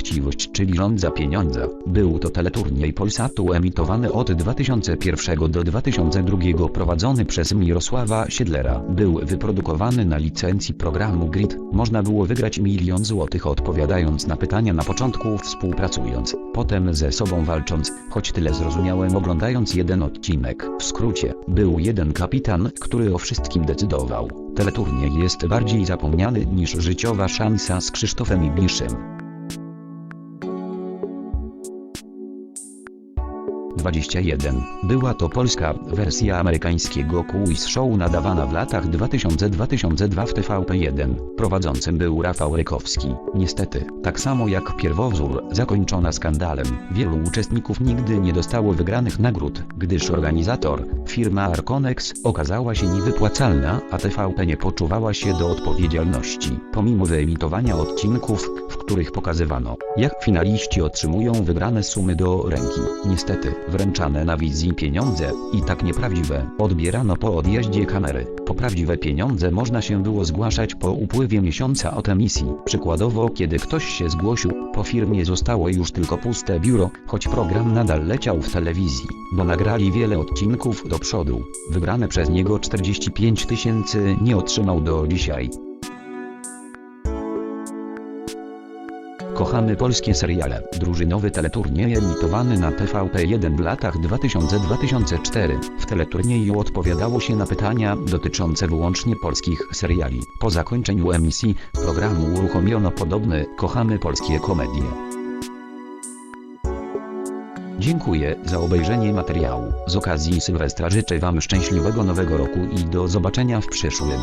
Chciwość, czyli rząd za pieniądze. Był to teleturniej Polsatu emitowany od 2001 do 2002 prowadzony przez Mirosława Siedlera. Był wyprodukowany na licencji programu Grid. Można było wygrać milion złotych odpowiadając na pytania na początku współpracując, potem ze sobą walcząc, choć tyle zrozumiałem oglądając jeden odcinek. W skrócie, był jeden kapitan, który o wszystkim decydował. Teleturniej jest bardziej zapomniany niż życiowa szansa z Krzysztofem Ibiszem. 21. Była to polska wersja amerykańskiego quiz show nadawana w latach 2000-2002 w TVP1. Prowadzącym był Rafał Rykowski. Niestety, tak samo jak pierwowzór, zakończona skandalem, wielu uczestników nigdy nie dostało wygranych nagród, gdyż organizator, firma Arconex, okazała się niewypłacalna, a TVP nie poczuwała się do odpowiedzialności, pomimo wyemitowania odcinków, w których pokazywano, jak finaliści otrzymują wygrane sumy do ręki. Niestety, wręczane na wizji pieniądze, i tak nieprawdziwe, odbierano po odjeździe kamery. Po prawdziwe pieniądze można się było zgłaszać po upływie miesiąca od emisji. Przykładowo, kiedy ktoś się zgłosił, po firmie zostało już tylko puste biuro, choć program nadal leciał w telewizji, bo nagrali wiele odcinków do przodu. Wybrane przez niego 45 tysięcy nie otrzymał do dzisiaj. Kochamy polskie seriale. Drużynowy teleturniej emitowany na TVP1 w latach 2000-2004. W teleturnieju odpowiadało się na pytania dotyczące wyłącznie polskich seriali. Po zakończeniu emisji programu uruchomiono podobny Kochamy polskie komedie. Dziękuję za obejrzenie materiału. Z okazji Sylwestra życzę Wam szczęśliwego nowego roku i do zobaczenia w przyszłym.